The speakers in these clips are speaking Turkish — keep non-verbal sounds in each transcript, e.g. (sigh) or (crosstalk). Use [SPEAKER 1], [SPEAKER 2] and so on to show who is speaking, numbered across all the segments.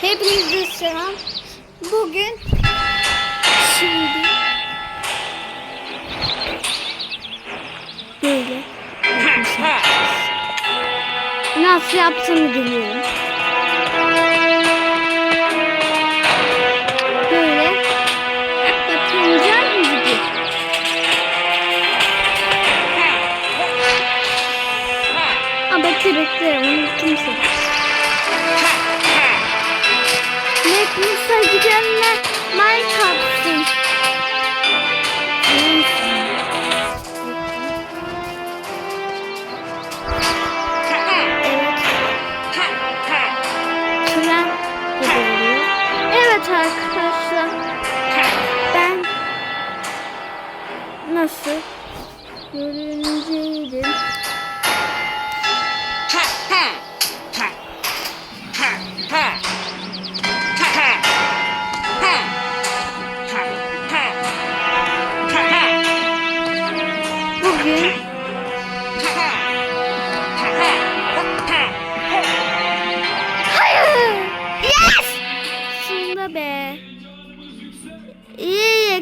[SPEAKER 1] Hepinize selam. Bugün şimdi böyle yapmışım. (laughs) Nasıl yaptığımı biliyorum. Like atsın. Evet. Arkadaşlar. Ben nasıl görünceydim.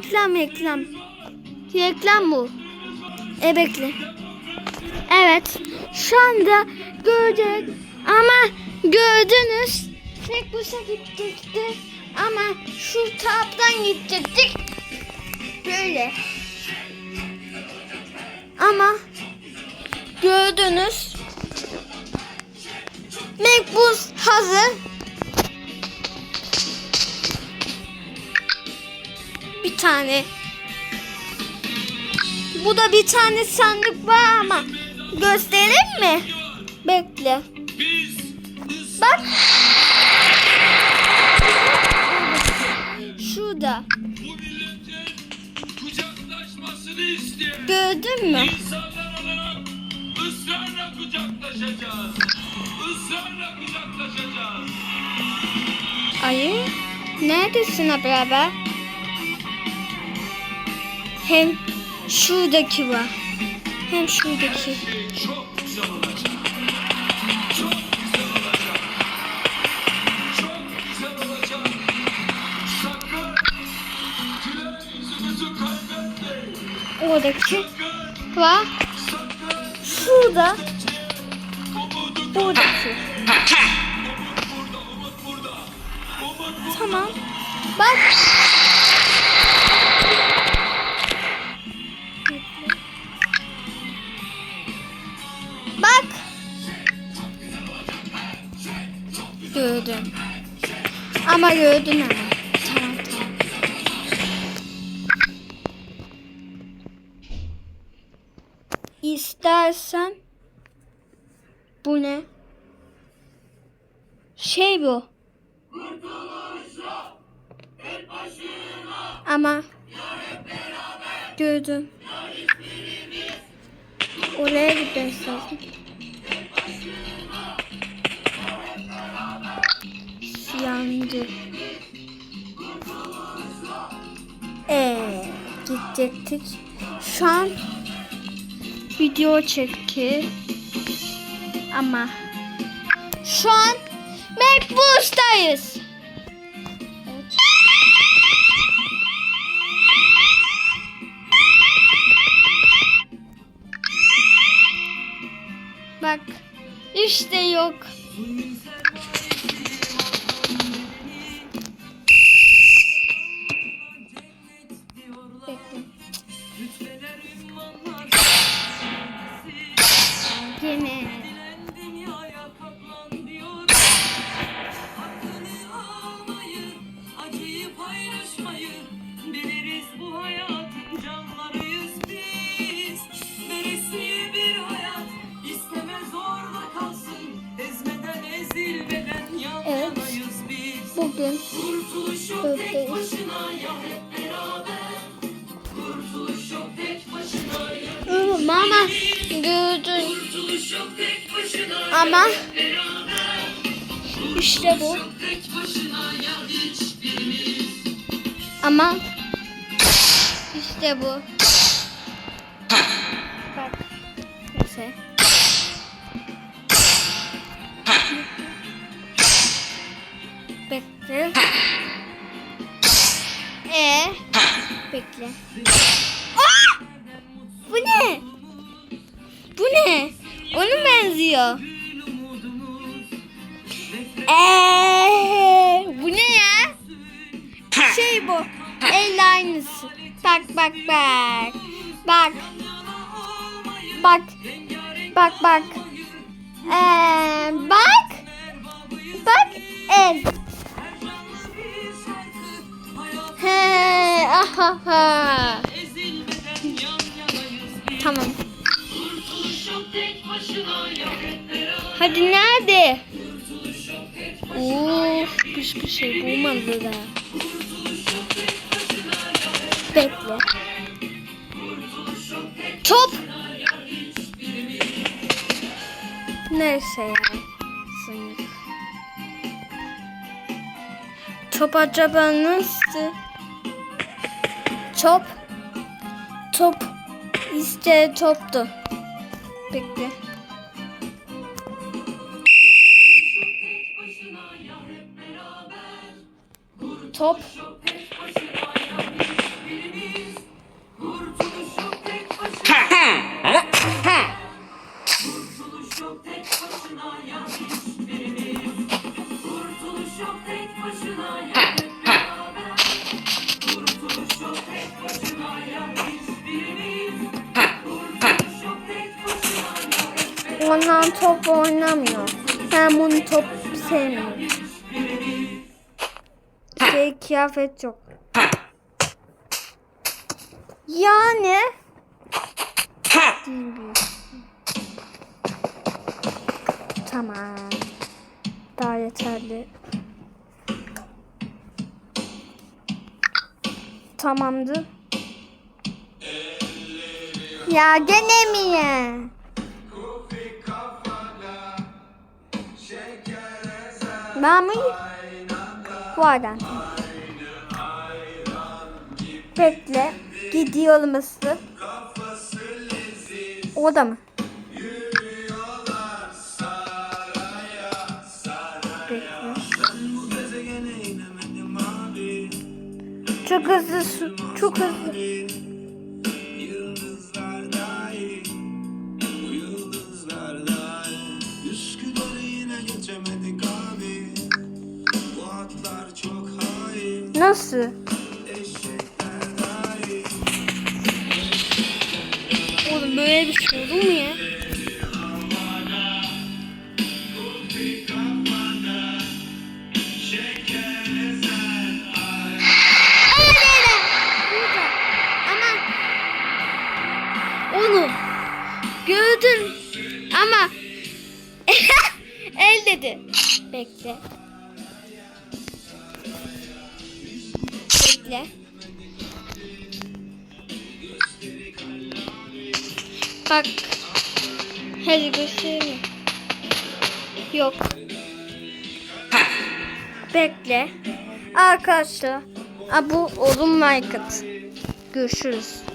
[SPEAKER 1] Reklam reklam. Reklam bu. E bekle. Evet. Şu anda gördük. Ama gördünüz. Tek başa gidecekti. Ama şu taraftan gidecektik. Böyle. Ama gördünüz. Mekbuz hazır. Tane. Bu da bir tane sandık var ama göstereyim mi? Bekle. Bak. Şurada. Gördün mü? Ayı. Neredesin beraber? Hem şuradaki var. Hem şuradaki.
[SPEAKER 2] Çok güzel olacak. Çok.
[SPEAKER 1] Oradaki var. Şurada. Buradaki. Tamam. Bak. Gördüm. Ama gördün ama. Tamam tamam. İstersen bu ne? Şey bu. Ama gördüm. Oraya gitmesi Yandı. Ee, gidecektik. Şu an video çeki. Ama şu an MacBook'tayız. Evet. Bak işte yok.
[SPEAKER 3] Kurtuluş yok tek başına ya hep beraber. Kurtuluş yok tek başına ya
[SPEAKER 1] Iı, mama. gördün
[SPEAKER 3] Kurtuluş yok tek başına
[SPEAKER 1] ama işte bu.
[SPEAKER 3] Tek başına ya hiçbirimiz.
[SPEAKER 1] Ama işte bu. Bak. Neyse. Bek Bekle. Aa! Bu ne? Bu ne? Ona benziyor. Eee, bu ne ya? Şey bu. El aynısı. Bak bak bak. Bak. Bak. Bak bak. Ee, bak. Bak el. He, Tamam. Hadi nerede? Of, hiçbir şey bulmadı da. Bekle. Top. Neyse ya. Sınıf. Top acaba nasıl? Top. Top. İşte toptu. Bekle. Top. Ondan top oynamıyor. Ben bunu top sevmiyorum. Şey kıyafet yok. Yani. Tamam. Daha yeterli. Tamamdır. Ya gene mi ya? Mami? Vardan. Bekle. Gidiyorum ısı. O da mı? Çok hızlı. Çok hızlı. Nasıl? Oğlum böyle bir şey olur mu ya? Onu gördün ama (laughs) el dedi. Bekle. Bak. Hadi göstereyim. Yok. Bekle. Arkadaşlar. Aa, bu oğlum like at. Görüşürüz.